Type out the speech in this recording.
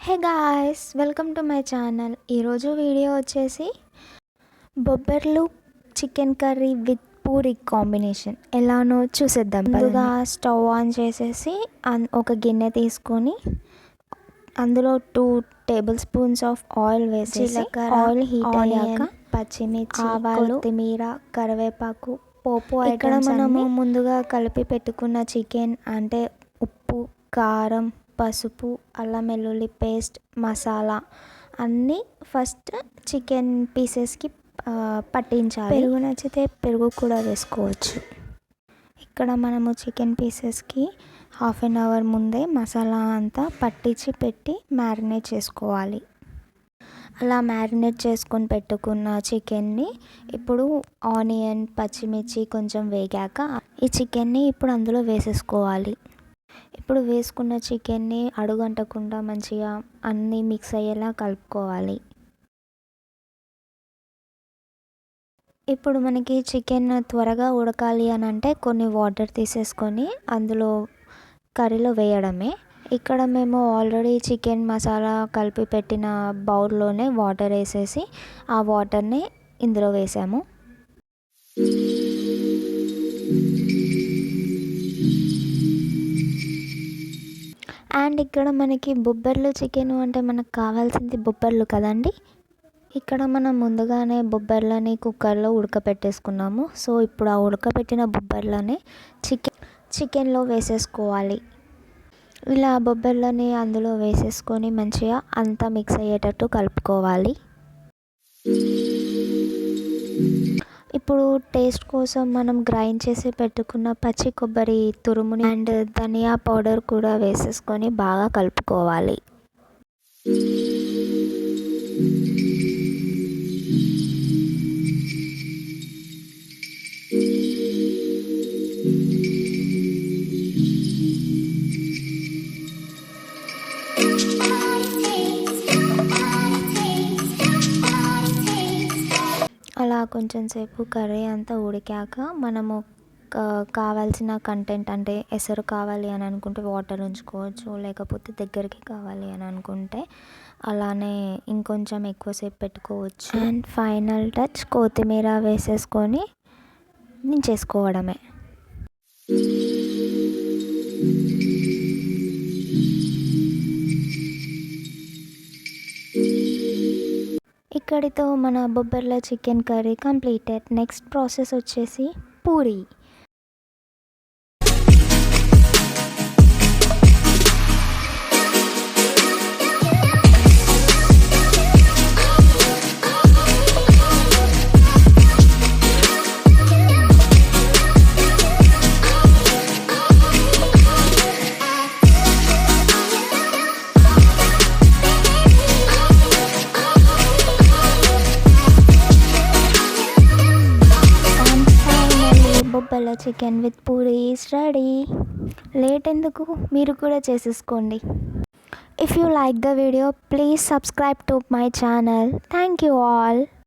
Hey guys welcome to my channel ఈరోజు video వచ్చేసి బొబ్బర్లు chicken curry with puri combination. ఎలానో చూసేద్దాం ముందుగా స్టవ్ ఆన్ చేసేసి ఒక గిన్నె తీసుకొని అందులో two tablespoons of oil వేసి ఆయిల్ హీట్ అయ్యాక పచ్చిమిర్చి ఆవాలు కొత్తిమీర కరివేపాకు పోపు ఇక్కడ మనము ముందుగా కలిపి పెట్టుకున్న చికెన్ అంటే ఉప్పు కారం పసుపు అల్లం వెల్లుల్లి పేస్ట్ మసాలా అన్నీ ఫస్ట్ చికెన్ పీసెస్కి పట్టించాలి. పెరుగు నచ్చితే పెరుగు కూడా వేసుకోవచ్చు. ఇక్కడ మనము చికెన్ పీసెస్కి హాఫ్ అన్ అవర్ ముందే మసాలా అంతా పట్టించి పెట్టి మ్యారినేట్ చేసుకోవాలి. అలా మ్యారినేట్ చేసుకొని పెట్టుకున్న చికెన్ని ఇప్పుడు ఆనియన్ పచ్చిమిర్చి కొంచెం వేగాక ఈ చికెన్ని ఇప్పుడు అందులో వేసేసుకోవాలి. ఇప్పుడు వేసుకున్న చికెన్ని అడుగంటకుండా మంచిగా అన్నీ మిక్స్ అయ్యేలా కలుపుకోవాలి. ఇప్పుడు మనకి చికెన్ త్వరగా ఉడకాలి అని అంటే కొన్ని వాటర్ తీసేసుకొని అందులో కర్రీలో వేయడమే. ఇక్కడ మేము ఆల్రెడీ చికెన్ మసాలా కలిపి పెట్టిన బౌల్లోనే వాటర్ వేసేసి ఆ వాటర్ని ఇందులో వేసాము. అండ్ ఇక్కడ మనకి బొబ్బర్లు చికెన్ అంటే మనకు కావాల్సింది బొబ్బర్లు కదండి. ఇక్కడ మనం ముందుగానే బొబ్బర్లని కుక్కర్లో ఉడకపెట్టేసుకున్నాము. సో ఇప్పుడు ఆ ఉడకపెట్టిన బొబ్బర్లని చికెన్ చికెన్లో వేసేసుకోవాలి. ఇలా బొబ్బర్లని అందులో వేసేసుకొని మంచిగా అంతా మిక్స్ అయ్యేటట్టు కలుపుకోవాలి. ఇప్పుడు టేస్ట్ కోసం మనం గ్రైండ్ చేసి పెట్టుకున్న పచ్చి కొబ్బరి తురుముని అండ్ ధనియా పౌడర్ కూడా వేసేసుకొని బాగా కలుపుకోవాలి. కొంచెం సేపు కర్రీ అంతా ఉడికాక మనము కావాల్సిన కంటెంట్ అంటే ఎసరు కావాలి అని అనుకుంటే వాటర్ ఉంచుకోవచ్చు లేకపోతే దగ్గరికి కావాలి అని అనుకుంటే అలానే ఇంకొంచెం ఎక్కువసేపు పెట్టుకోవచ్చు. అండ్ ఫైనల్ టచ్ కొత్తిమీర వేసేసుకొని నేను చేసుకోవడమే ఇక్కడితో మన బొబ్బర్ల chicken curry completed. Next process వచ్చేసి పూరి. బొబ్బల chicken with puri is ready. Late ఎందుకు? మీరు కూడా చేసేసుకోండి. If you like the video please subscribe to my channel thank you all